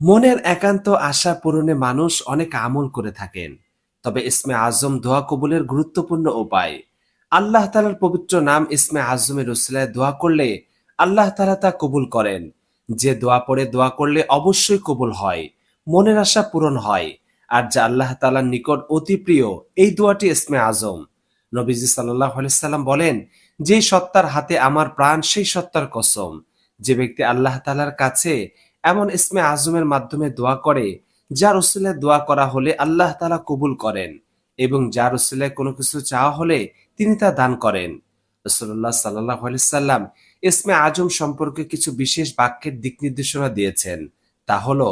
মনের একান্ত আশা পূরণে মানুষ অনেক আমল করে থাকেন। তবে ইসমে আজম দোয়া কবুলের গুরুত্বপূর্ণ উপায়, আল্লাহ তালার পবিত্র নাম ইসমে আজমের রসিলায় দোয়া করলে আল্লাহ তালা তা কবুল করেন। যে দোয়া পড়ে দোয়া করলে অবশ্যই কবুল হয়, মনের আশা পূরণ হয়, আর যা আল্লাহ তালার নিকট অতি প্রিয়, এই দোয়াটি ইসমে আজম। নবীজি সাল্লাহ সাল্লাম বলেন, যেই সত্তার হাতে আমার প্রাণ, সেই সত্তার কসম। যে ব্যক্তি আল্লাহ তালার কাছে এমন ইসমে আজমের মাধ্যমে দোয়া করে যার রসুলে দোয়া করা হলে আল্লাহ তালা কবুল করেন এবং যার রসুলে কোনো কিছু চাওয়া হলে তিনি তা দান করেন। রসুল্লাহ সাল্লাহ সাল্লাম ইসমে আজম সম্পর্কে কিছু বিশেষ বাক্যের দিক নির্দেশনা দিয়েছেন। তা হলো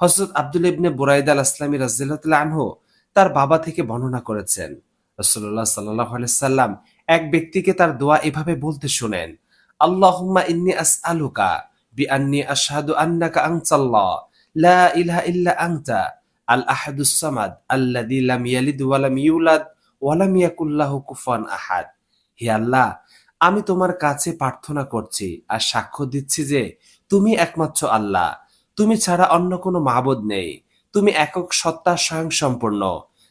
হজরত আব্দুল ইবনে বুরাইদ আল আসলামী রাজিল্লাহ আনহু তার বাবা থেকে বর্ণনা করেছেন। রসুল্লাহ সাল্লাহ সাল্লাম এক ব্যক্তিকে তার দোয়া এভাবে বলতে শোনেন, আল্লাহুম্মা ইন্নি আসআলুকা। বিআন্নি আশহাদু আন্নাকা আনতাল্লাহ। লা ইলাহা ইল্লা আনতা। আল আহাদুস সামাদ আল্লাযী লাম ইয়ালিদ ওয়া লাম ইউলাদ ওয়া লাম ইয়াকুল লাহু আহাদ। হে আল্লাহ, আমি তোমার কাছে প্রার্থনা করছি আর সাক্ষ্য দিচ্ছি যে তুমি একমাত্র আল্লাহ। তুমি ছাড়া অন্য কোনো মাবুদ নেই। তুমি একক সত্তা স্বয়ং সম্পূর্ণ।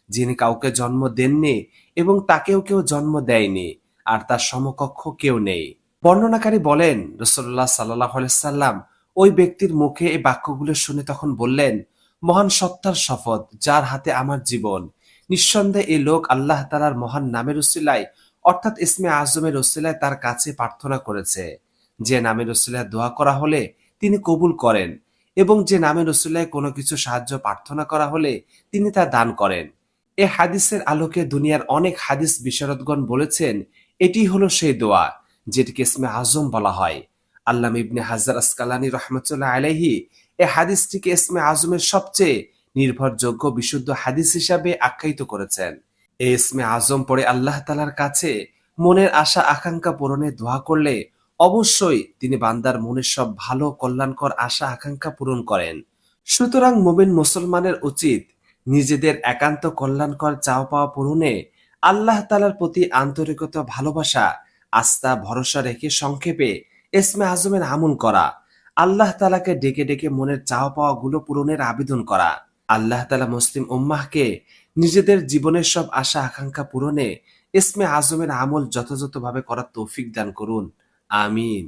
যিনি কাউকে জন্ম দেননি এবং তাকেও কেউ জন্ম দেয়নি, আর তার সমকক্ষ কেউ নেই। বর্ণনাকারী বলেন রসল্লাহ সাল্লাহ সাল্লাম ওই ব্যক্তির মুখে এই বাক্যগুলো শুনে তখন বললেন, মহান সত্তার শপথ, যার হাতে আমার জীবন। নিঃসন্দেহে এই লোক আল্লাহ তালার মহান নামের উসিলায়, অর্থাৎ ইসমে আজমের উসিলায় তার কাছে প্রার্থনা করেছে। যে নামের উসিলায় দোয়া করা হলে তিনি কবুল করেন এবং যে নামের উসিলায় কোনো কিছু সাহায্য প্রার্থনা করা হলে তিনি তা দান করেন। এ হাদিসের আলোকে দুনিয়ার অনেক হাদিস বিশারদগণ বলেছেন, এটি হলো সেই দোয়া। যেটিকে ইসমে আজম বলা হয়। আল্লাহ ইবনে হাজার আসকালানি রহমতুল্লাহ আলাইহি এ হাদিসটিকে ইসমে আজমের সবচেয়ে নির্ভরযোগ্য বিশুদ্ধ হাদিস হিসাবে আখ্যায়িত করেছেন। এই ইসমে আজম পড়ে আল্লাহ তালার কাছে মনের আশা, আকাঙ্ক্ষা পূরণে দোয়া করলে অবশ্যই তিনি বান্দার মনের সব ভালো, কল্যাণকর আশা, আকাঙ্ক্ষা পূরণ করেন। সুতরাং মুমিন মুসলমানের উচিত নিজেদের একান্ত কল্যাণকর চাও পাওয়া পূরণে আল্লাহ তালার প্রতি আন্তরিকতা, ভালোবাসা আস্থা, ভরসা রেখে সংক্ষেপে এসমে আজমের আমল করা। আল্লাহ তালাকে ডেকে ডেকে মনের চাওয়া পাওয়া গুলো পূরণের আবেদন করা। আল্লাহ তালা মুসলিম উম্মাহকে নিজেদের জীবনের সব আশা, আকাঙ্ক্ষা পূরণে এসমে আজমের আমল যথাযথভাবে করার তৌফিক দান করুন। আমিন।